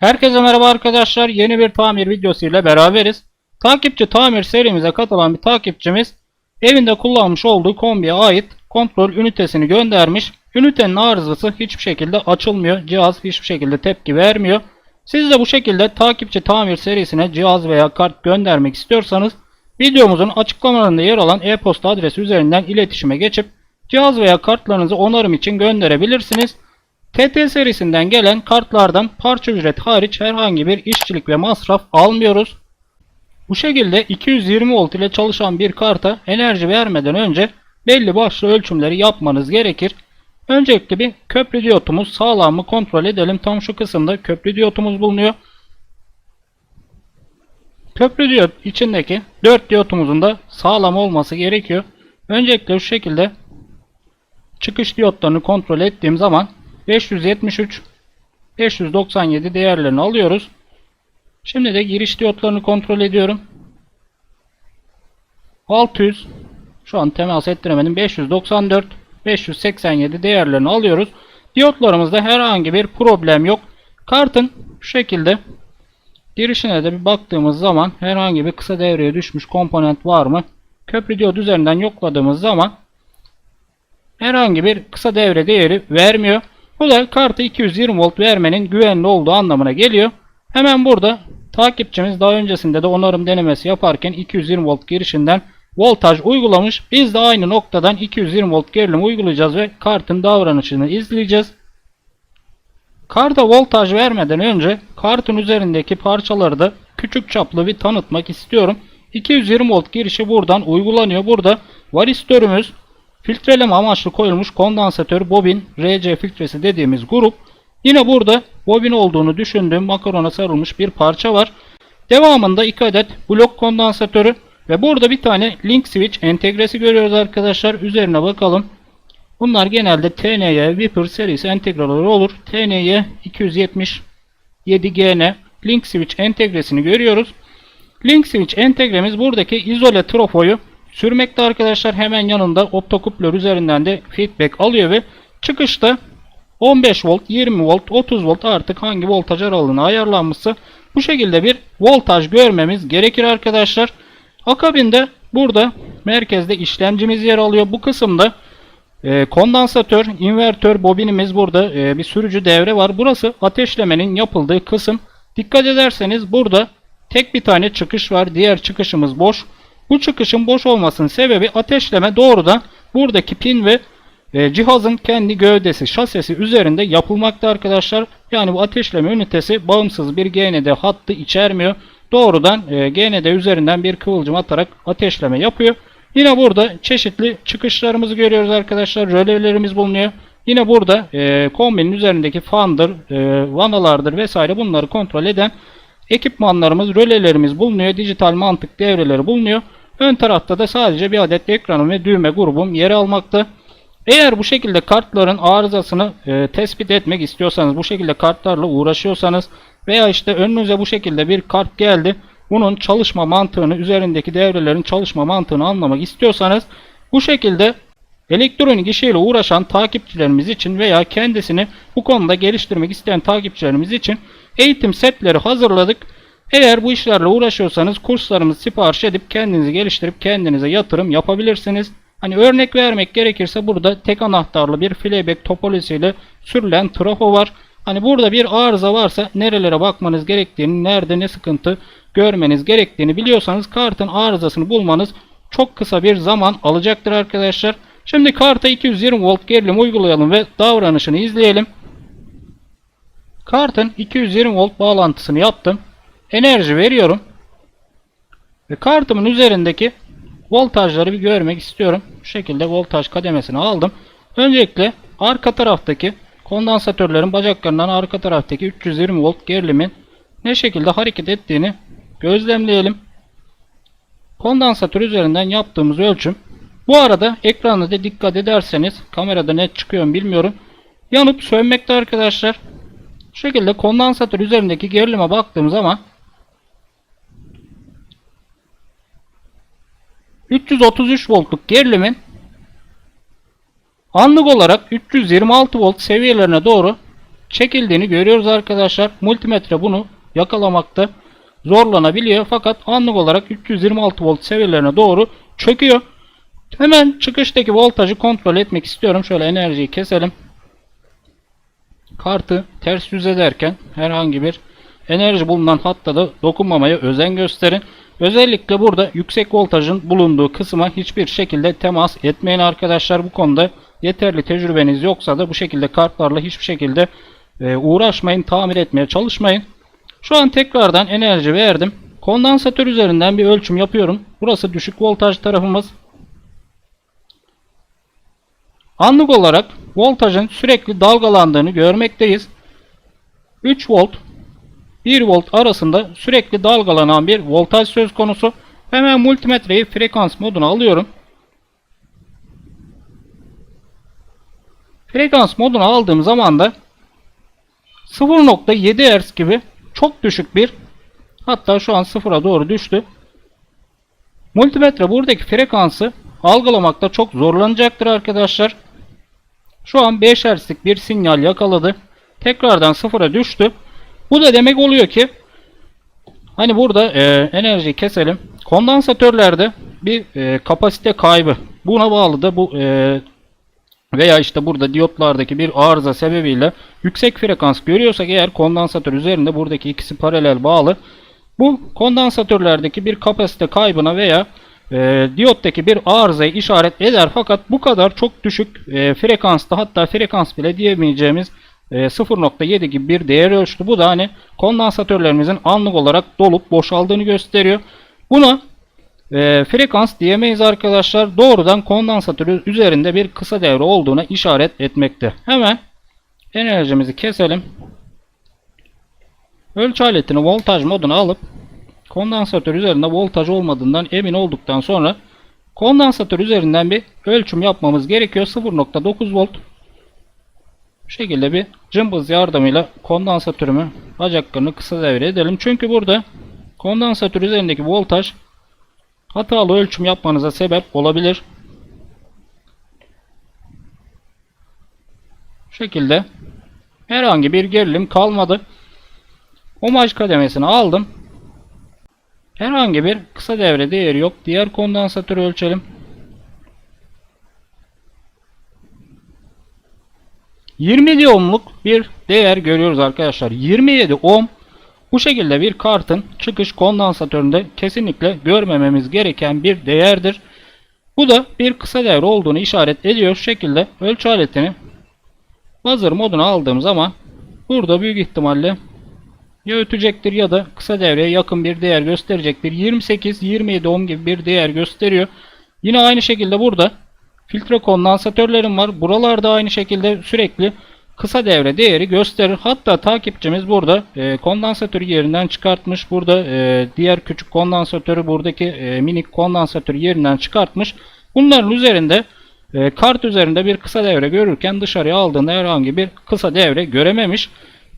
Herkese merhaba arkadaşlar. Yeni bir tamir videosu ile beraberiz. Takipçi tamir serimize katılan bir takipçimiz evinde kullanmış olduğu kombiye ait kontrol ünitesini göndermiş. Ünitenin arızası hiçbir şekilde açılmıyor. Cihaz hiçbir şekilde tepki vermiyor. Siz de bu şekilde takipçi tamir serisine cihaz veya kart göndermek istiyorsanız videomuzun açıklamalarında yer alan e-posta adresi üzerinden iletişime geçip cihaz veya kartlarınızı onarım için gönderebilirsiniz. TT serisinden gelen kartlardan parça ücret hariç herhangi bir işçilik ve masraf almıyoruz. Bu şekilde 220 volt ile çalışan bir karta enerji vermeden önce belli başlı ölçümleri yapmanız gerekir. Öncelikle bir köprü diyotumuz sağlam mı kontrol edelim. Tam şu kısımda köprü diyotumuz bulunuyor. Köprü diyot içindeki 4 diyotumuzun da sağlam olması gerekiyor. Öncelikle şu şekilde çıkış diyotlarını kontrol ettiğim zaman 573 597 değerlerini alıyoruz. Şimdi de giriş diyotlarını kontrol ediyorum. 600 şu an temas ettiremedim. 594 587 değerlerini alıyoruz. Diyotlarımızda herhangi bir problem yok. Kartın şu şekilde girişine de bir baktığımız zaman herhangi bir kısa devreye düşmüş komponent var mı? Köprü diyot üzerinden yokladığımız zaman herhangi bir kısa devre değeri vermiyor. Bu da kartı 220 volt vermenin güvenli olduğu anlamına geliyor. Hemen burada takipçimiz daha öncesinde de onarım denemesi yaparken 220 volt girişinden voltaj uygulamış. Biz de aynı noktadan 220 volt gerilim uygulayacağız ve kartın davranışını izleyeceğiz. Karta voltaj vermeden önce kartın üzerindeki parçaları da küçük çaplı bir tanıtmak istiyorum. 220 volt girişi buradan uygulanıyor. Burada varistörümüz filtreleme amaçlı koyulmuş kondansatör bobin RC filtresi dediğimiz grup. Yine burada bobin olduğunu düşündüğüm makarona sarılmış bir parça var. Devamında 2 adet blok kondansatörü ve burada bir tane link switch entegresi görüyoruz arkadaşlar. Üzerine bakalım. Bunlar genelde TNY Viper serisi entegraları olur. TNY 277GN link switch entegresini görüyoruz. Link switch entegremiz buradaki izole trafoyu sürmekte arkadaşlar. Hemen yanında optokupler üzerinden de feedback alıyor ve çıkışta 15 volt, 20 volt, 30 volt artık hangi voltaj aralığına ayarlanmışsa bu şekilde bir voltaj görmemiz gerekir arkadaşlar. Akabinde burada merkezde işlemcimiz yer alıyor. Bu kısımda e, kondansatör, invertör bobinimiz burada e, bir sürücü devre var. Burası ateşlemenin yapıldığı kısım. Dikkat ederseniz burada tek bir tane çıkış var. Diğer çıkışımız boş. Bu çıkışın boş olmasının sebebi ateşleme doğrudan buradaki pin ve e, cihazın kendi gövdesi, şasesi üzerinde yapılmakta arkadaşlar. Yani bu ateşleme ünitesi bağımsız bir GND hattı içermiyor. Doğrudan e, GND üzerinden bir kıvılcım atarak ateşleme yapıyor. Yine burada çeşitli çıkışlarımızı görüyoruz arkadaşlar. Rölelerimiz bulunuyor. Yine burada e, kombinin üzerindeki fandır, e, vanalardır vesaire bunları kontrol eden ekipmanlarımız, rölelerimiz bulunuyor. Dijital mantık devreleri bulunuyor. Ön tarafta da sadece bir adet ekranım ve düğme grubum yer almakta. Eğer bu şekilde kartların arızasını e, tespit etmek istiyorsanız, bu şekilde kartlarla uğraşıyorsanız veya işte önünüze bu şekilde bir kart geldi, bunun çalışma mantığını, üzerindeki devrelerin çalışma mantığını anlamak istiyorsanız bu şekilde elektronik işiyle uğraşan takipçilerimiz için veya kendisini bu konuda geliştirmek isteyen takipçilerimiz için eğitim setleri hazırladık. Eğer bu işlerle uğraşıyorsanız kurslarımızı sipariş edip kendinizi geliştirip kendinize yatırım yapabilirsiniz. Hani örnek vermek gerekirse burada tek anahtarlı bir playback topolojisiyle sürülen trafo var. Hani burada bir arıza varsa nerelere bakmanız gerektiğini, nerede ne sıkıntı görmeniz gerektiğini biliyorsanız kartın arızasını bulmanız çok kısa bir zaman alacaktır arkadaşlar. Şimdi karta 220 volt gerilim uygulayalım ve davranışını izleyelim. Kartın 220 volt bağlantısını yaptım. Enerji veriyorum. Ve kartımın üzerindeki voltajları bir görmek istiyorum. Bu şekilde voltaj kademesini aldım. Öncelikle arka taraftaki kondansatörlerin bacaklarından arka taraftaki 320 volt gerilimin ne şekilde hareket ettiğini gözlemleyelim. Kondansatör üzerinden yaptığımız ölçüm. Bu arada ekranda da dikkat ederseniz kamerada net çıkıyor bilmiyorum. Yanıp sönmekte arkadaşlar. Şu şekilde kondansatör üzerindeki gerilime baktığım zaman 333 voltluk gerilimin anlık olarak 326 volt seviyelerine doğru çekildiğini görüyoruz arkadaşlar. Multimetre bunu yakalamakta zorlanabiliyor fakat anlık olarak 326 volt seviyelerine doğru çöküyor. Hemen çıkıştaki voltajı kontrol etmek istiyorum. Şöyle enerjiyi keselim. Kartı ters yüz ederken herhangi bir enerji bulunan hatta da dokunmamaya özen gösterin. Özellikle burada yüksek voltajın bulunduğu kısma hiçbir şekilde temas etmeyin arkadaşlar. Bu konuda yeterli tecrübeniz yoksa da bu şekilde kartlarla hiçbir şekilde e, uğraşmayın, tamir etmeye çalışmayın. Şu an tekrardan enerji verdim. Kondansatör üzerinden bir ölçüm yapıyorum. Burası düşük voltaj tarafımız. Anlık olarak voltajın sürekli dalgalandığını görmekteyiz. 3 volt 1 volt arasında sürekli dalgalanan bir voltaj söz konusu. Hemen multimetreyi frekans moduna alıyorum. Frekans moduna aldığım zaman da 0.7 Hz gibi çok düşük bir hatta şu an sıfıra doğru düştü. Multimetre buradaki frekansı algılamakta çok zorlanacaktır arkadaşlar. Şu an 5 Hz'lik bir sinyal yakaladı. Tekrardan sıfıra düştü. Bu da demek oluyor ki hani burada e, enerjiyi keselim. Kondansatörlerde bir e, kapasite kaybı. Buna bağlı da bu e, veya işte burada diyotlardaki bir arıza sebebiyle yüksek frekans görüyorsak eğer kondansatör üzerinde buradaki ikisi paralel bağlı. Bu kondansatörlerdeki bir kapasite kaybına veya e, diyottaki bir arızayı işaret eder fakat bu kadar çok düşük e, frekansta hatta frekans bile diyemeyeceğimiz 0.7 gibi bir değer ölçtü. Bu da hani kondansatörlerimizin anlık olarak dolup boşaldığını gösteriyor. Buna e, frekans diyemeyiz arkadaşlar. Doğrudan kondansatörü üzerinde bir kısa devre olduğuna işaret etmekte. Hemen enerjimizi keselim. Ölçü aletini voltaj moduna alıp kondansatör üzerinde voltaj olmadığından emin olduktan sonra kondansatör üzerinden bir ölçüm yapmamız gerekiyor. 0.9 volt bu şekilde bir cımbız yardımıyla kondansatörümü bacaklarını kısa devre edelim. Çünkü burada kondansatör üzerindeki voltaj hatalı ölçüm yapmanıza sebep olabilir. Bu şekilde herhangi bir gerilim kalmadı. Omaj kademesini aldım. Herhangi bir kısa devre değeri yok. Diğer kondansatörü ölçelim. 27 ohmluk bir değer görüyoruz arkadaşlar. 27 ohm bu şekilde bir kartın çıkış kondansatöründe kesinlikle görmememiz gereken bir değerdir. Bu da bir kısa devre olduğunu işaret ediyor. Şu şekilde ölçü aletini buzzer moduna aldığım zaman burada büyük ihtimalle ya ötecektir ya da kısa devreye yakın bir değer gösterecektir. 28-27 ohm gibi bir değer gösteriyor. Yine aynı şekilde burada filtre kondansatörlerim var. Buralarda aynı şekilde sürekli kısa devre değeri gösterir. Hatta takipçimiz burada e, kondansatörü yerinden çıkartmış. Burada e, diğer küçük kondansatörü buradaki e, minik kondansatörü yerinden çıkartmış. Bunların üzerinde e, kart üzerinde bir kısa devre görürken dışarıya aldığında herhangi bir kısa devre görememiş.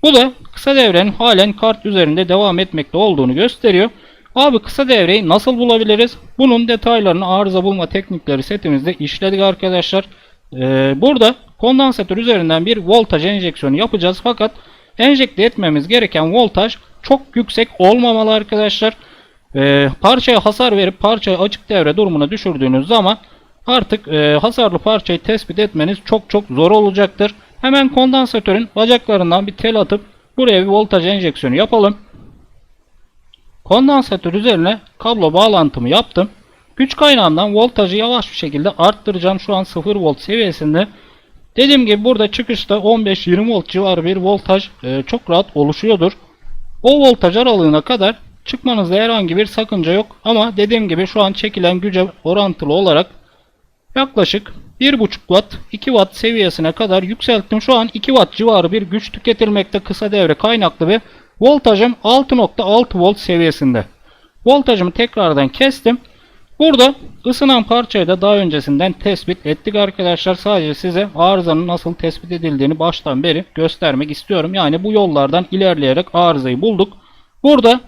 Bu da kısa devrenin halen kart üzerinde devam etmekte olduğunu gösteriyor. Abi kısa devreyi nasıl bulabiliriz? Bunun detaylarını arıza bulma teknikleri setimizde işledik arkadaşlar. Ee, burada kondansatör üzerinden bir voltaj enjeksiyonu yapacağız. Fakat enjekte etmemiz gereken voltaj çok yüksek olmamalı arkadaşlar. Ee, parçaya hasar verip parçayı açık devre durumuna düşürdüğünüz zaman artık e, hasarlı parçayı tespit etmeniz çok çok zor olacaktır. Hemen kondansatörün bacaklarından bir tel atıp buraya bir voltaj enjeksiyonu yapalım. Kondansatör üzerine kablo bağlantımı yaptım. Güç kaynağından voltajı yavaş bir şekilde arttıracağım. Şu an 0 volt seviyesinde. Dediğim gibi burada çıkışta 15-20 volt civarı bir voltaj e, çok rahat oluşuyordur. O voltaj aralığına kadar çıkmanızda herhangi bir sakınca yok. Ama dediğim gibi şu an çekilen güce orantılı olarak yaklaşık 1.5 watt 2 watt seviyesine kadar yükselttim. Şu an 2 watt civarı bir güç tüketilmekte kısa devre kaynaklı ve voltajım 6.6 volt seviyesinde. Voltajımı tekrardan kestim. Burada ısınan parçayı da daha öncesinden tespit ettik arkadaşlar. Sadece size arızanın nasıl tespit edildiğini baştan beri göstermek istiyorum. Yani bu yollardan ilerleyerek arızayı bulduk. Burada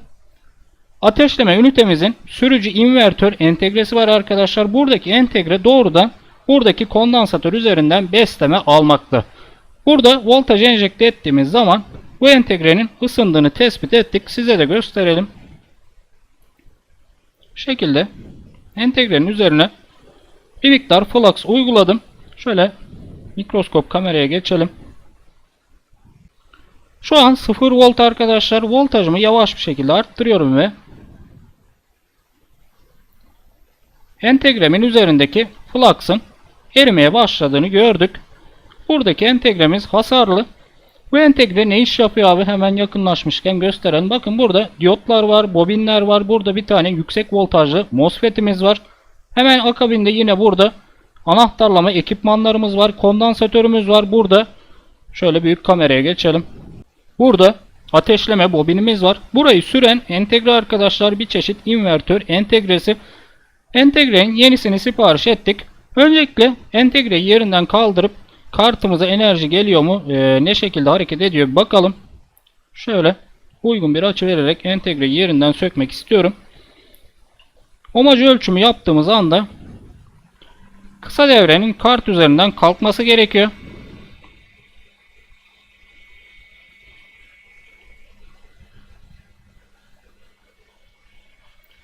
ateşleme ünitemizin sürücü invertör entegresi var arkadaşlar. Buradaki entegre doğrudan buradaki kondansatör üzerinden besleme almakta. Burada voltaj enjekte ettiğimiz zaman bu entegrenin ısındığını tespit ettik. Size de gösterelim. Bu şekilde entegrenin üzerine bir miktar flux uyguladım. Şöyle mikroskop kameraya geçelim. Şu an 0 volt arkadaşlar. Voltajımı yavaş bir şekilde arttırıyorum ve entegremin üzerindeki flux'ın erimeye başladığını gördük. Buradaki entegremiz hasarlı. Bu entegre ne iş yapıyor abi? Hemen yakınlaşmışken gösterelim. Bakın burada diyotlar var, bobinler var. Burada bir tane yüksek voltajlı MOSFET'imiz var. Hemen akabinde yine burada anahtarlama ekipmanlarımız var. Kondansatörümüz var. Burada şöyle büyük kameraya geçelim. Burada ateşleme bobinimiz var. Burayı süren entegre arkadaşlar bir çeşit invertör entegresi. Entegrenin yenisini sipariş ettik. Öncelikle entegreyi yerinden kaldırıp kartımıza enerji geliyor mu e, ne şekilde hareket ediyor bakalım. Şöyle uygun bir açı vererek entegreyi yerinden sökmek istiyorum. Omaj ölçümü yaptığımız anda kısa devrenin kart üzerinden kalkması gerekiyor.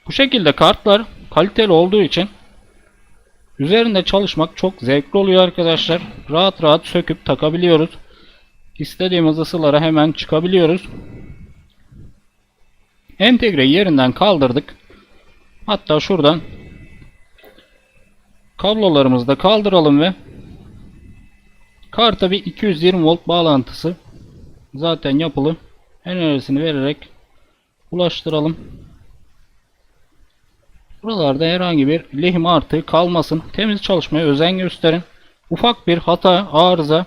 Bu şekilde kartlar kaliteli olduğu için üzerinde çalışmak çok zevkli oluyor arkadaşlar. Rahat rahat söküp takabiliyoruz. İstediğimiz ısılara hemen çıkabiliyoruz. Entegreyi yerinden kaldırdık. Hatta şuradan kablolarımızı da kaldıralım ve karta bir 220 volt bağlantısı zaten yapılı enerjisini vererek ulaştıralım. Buralarda herhangi bir lehim artığı kalmasın. Temiz çalışmaya özen gösterin. Ufak bir hata, arıza,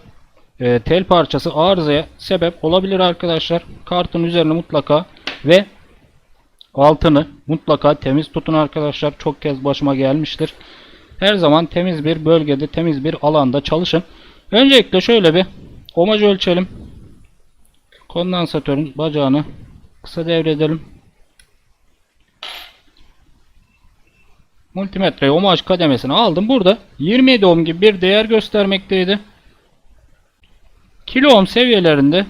e, tel parçası arızaya sebep olabilir arkadaşlar. Kartın üzerine mutlaka ve altını mutlaka temiz tutun arkadaşlar. Çok kez başıma gelmiştir. Her zaman temiz bir bölgede, temiz bir alanda çalışın. Öncelikle şöyle bir omaj ölçelim. Kondansatörün bacağını kısa devredelim. Multimetre omaj kademesini aldım. Burada 27 ohm gibi bir değer göstermekteydi. Kilo ohm seviyelerinde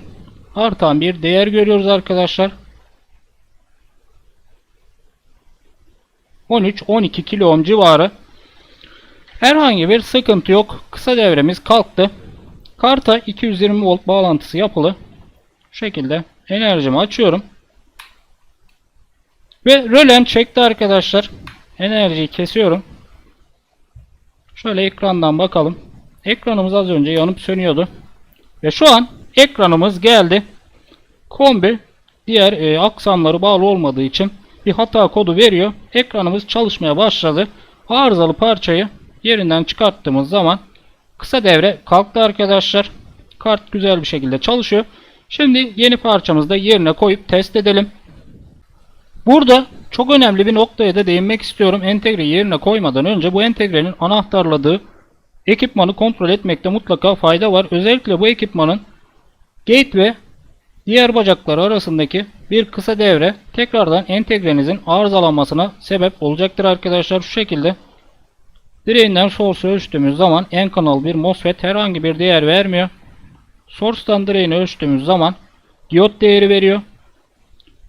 artan bir değer görüyoruz arkadaşlar. 13-12 kilo ohm civarı. Herhangi bir sıkıntı yok. Kısa devremiz kalktı. Karta 220 volt bağlantısı yapılı. Şu şekilde enerjimi açıyorum. Ve rölen çekti arkadaşlar. Enerjiyi kesiyorum. Şöyle ekrandan bakalım. Ekranımız az önce yanıp sönüyordu. Ve şu an ekranımız geldi. Kombi diğer e, aksamları bağlı olmadığı için bir hata kodu veriyor. Ekranımız çalışmaya başladı. Arızalı parçayı yerinden çıkarttığımız zaman kısa devre kalktı arkadaşlar. Kart güzel bir şekilde çalışıyor. Şimdi yeni parçamızı da yerine koyup test edelim. Burada çok önemli bir noktaya da değinmek istiyorum. Entegre yerine koymadan önce bu entegrenin anahtarladığı ekipmanı kontrol etmekte mutlaka fayda var. Özellikle bu ekipmanın gate ve diğer bacakları arasındaki bir kısa devre tekrardan entegrenizin arızalanmasına sebep olacaktır arkadaşlar. Şu şekilde direğinden source ölçtüğümüz zaman en kanal bir MOSFET herhangi bir değer vermiyor. Source'tan direğini ölçtüğümüz zaman diyot değeri veriyor.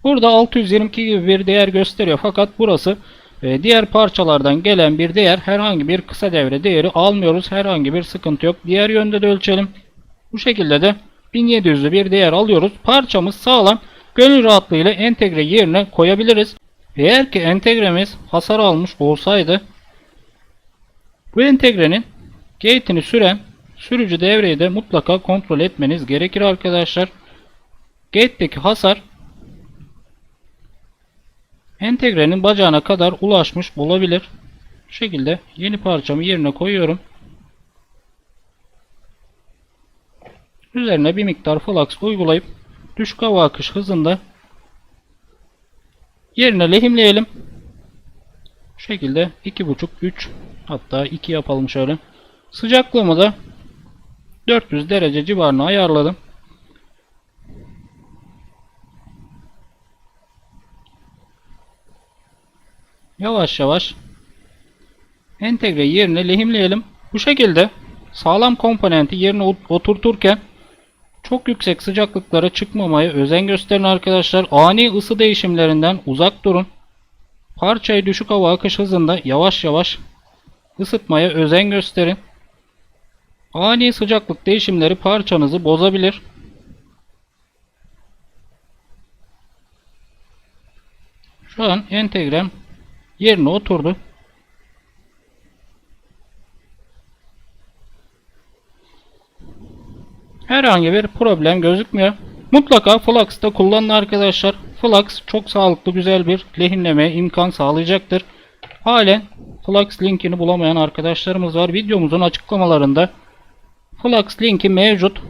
Burada 622 gibi bir değer gösteriyor fakat burası e, diğer parçalardan gelen bir değer herhangi bir kısa devre değeri almıyoruz. Herhangi bir sıkıntı yok. Diğer yönde de ölçelim. Bu şekilde de 1700'lü bir değer alıyoruz. Parçamız sağlam. Gönül rahatlığıyla entegre yerine koyabiliriz. Eğer ki entegremiz hasar almış olsaydı bu entegrenin gate'ini süren sürücü devreyi de mutlaka kontrol etmeniz gerekir arkadaşlar. Gate'deki hasar entegrenin bacağına kadar ulaşmış olabilir. Bu şekilde yeni parçamı yerine koyuyorum. Üzerine bir miktar flux uygulayıp düşük hava akış hızında yerine lehimleyelim. Bu şekilde 2.5-3 hatta 2 yapalım şöyle. Sıcaklığımı da 400 derece civarına ayarladım. Yavaş yavaş entegre yerine lehimleyelim. Bu şekilde sağlam komponenti yerine oturturken Çok yüksek sıcaklıklara çıkmamaya özen gösterin arkadaşlar. Ani ısı değişimlerinden uzak durun. Parçayı düşük hava akış hızında yavaş yavaş ısıtmaya özen gösterin. Ani sıcaklık değişimleri parçanızı bozabilir. Şu an entegrem yerine oturdu. Herhangi bir problem gözükmüyor. Mutlaka Flux'ta kullanın arkadaşlar. Flux çok sağlıklı güzel bir lehimlemeye imkan sağlayacaktır. Halen Flux linkini bulamayan arkadaşlarımız var. Videomuzun açıklamalarında Flux linki mevcut.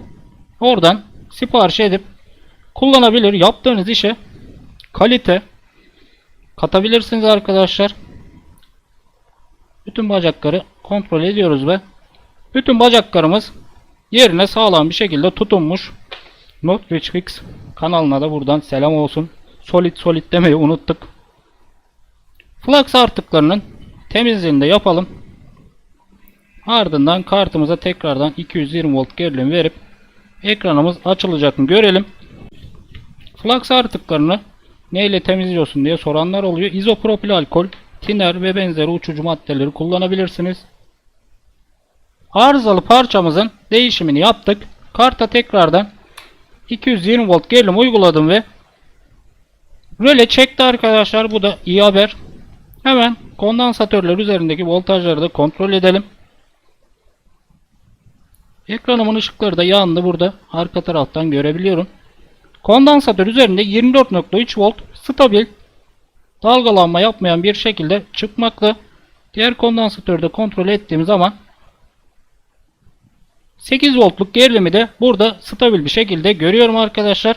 Oradan sipariş edip kullanabilir. Yaptığınız işe kalite katabilirsiniz arkadaşlar. Bütün bacakları kontrol ediyoruz ve bütün bacaklarımız yerine sağlam bir şekilde tutunmuş. Northwich Fix kanalına da buradan selam olsun. Solid solid demeyi unuttuk. Flux artıklarının temizliğini de yapalım. Ardından kartımıza tekrardan 220 volt gerilim verip ekranımız açılacak mı görelim. Flux artıklarını neyle temizliyorsun diye soranlar oluyor. İzopropil alkol, tiner ve benzeri uçucu maddeleri kullanabilirsiniz. Arızalı parçamızın değişimini yaptık. Karta tekrardan 220 volt gerilim uyguladım ve röle çekti arkadaşlar. Bu da iyi haber. Hemen kondansatörler üzerindeki voltajları da kontrol edelim. Ekranımın ışıkları da yandı burada. Arka taraftan görebiliyorum. Kondansatör üzerinde 24.3 volt stabil dalgalanma yapmayan bir şekilde çıkmakta. Diğer kondansatörde kontrol ettiğim zaman 8 voltluk gerilimi de burada stabil bir şekilde görüyorum arkadaşlar.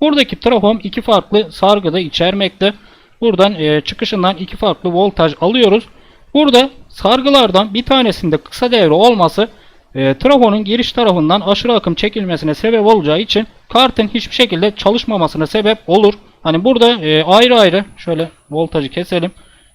Buradaki trafom iki farklı sargıda içermekte. Buradan e, çıkışından iki farklı voltaj alıyoruz. Burada sargılardan bir tanesinde kısa devre olması e, trafonun giriş tarafından aşırı akım çekilmesine sebep olacağı için kartın hiçbir şekilde çalışmamasına sebep olur. Hani burada e, ayrı ayrı şöyle voltajı keselim.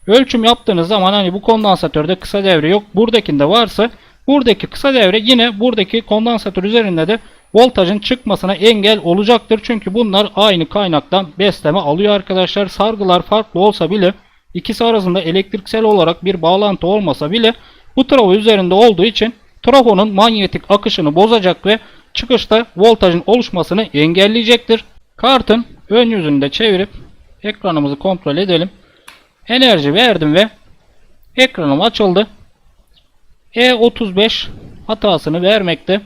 Ölçüm yaptığınız zaman hani bu kondansatörde kısa devre yok. Buradakinde varsa buradaki kısa devre yine buradaki kondansatör üzerinde de voltajın çıkmasına engel olacaktır. Çünkü bunlar aynı kaynaktan besleme alıyor arkadaşlar. Sargılar farklı olsa bile ikisi arasında elektriksel olarak bir bağlantı olmasa bile bu trafo üzerinde olduğu için trafonun manyetik akışını bozacak ve çıkışta voltajın oluşmasını engelleyecektir. Kartın ön yüzünü de çevirip ekranımızı kontrol edelim. Enerji verdim ve ekranım açıldı. E35 hatasını vermekte.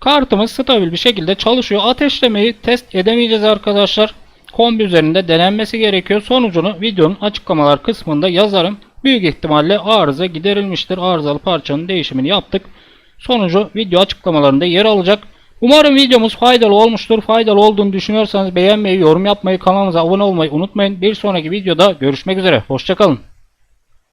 Kartımız stabil bir şekilde çalışıyor. Ateşlemeyi test edemeyeceğiz arkadaşlar. Kombi üzerinde denenmesi gerekiyor. Sonucunu videonun açıklamalar kısmında yazarım. Büyük ihtimalle arıza giderilmiştir. Arızalı parçanın değişimini yaptık. Sonucu video açıklamalarında yer alacak. Umarım videomuz faydalı olmuştur. Faydalı olduğunu düşünüyorsanız beğenmeyi, yorum yapmayı, kanalımıza abone olmayı unutmayın. Bir sonraki videoda görüşmek üzere. Hoşçakalın.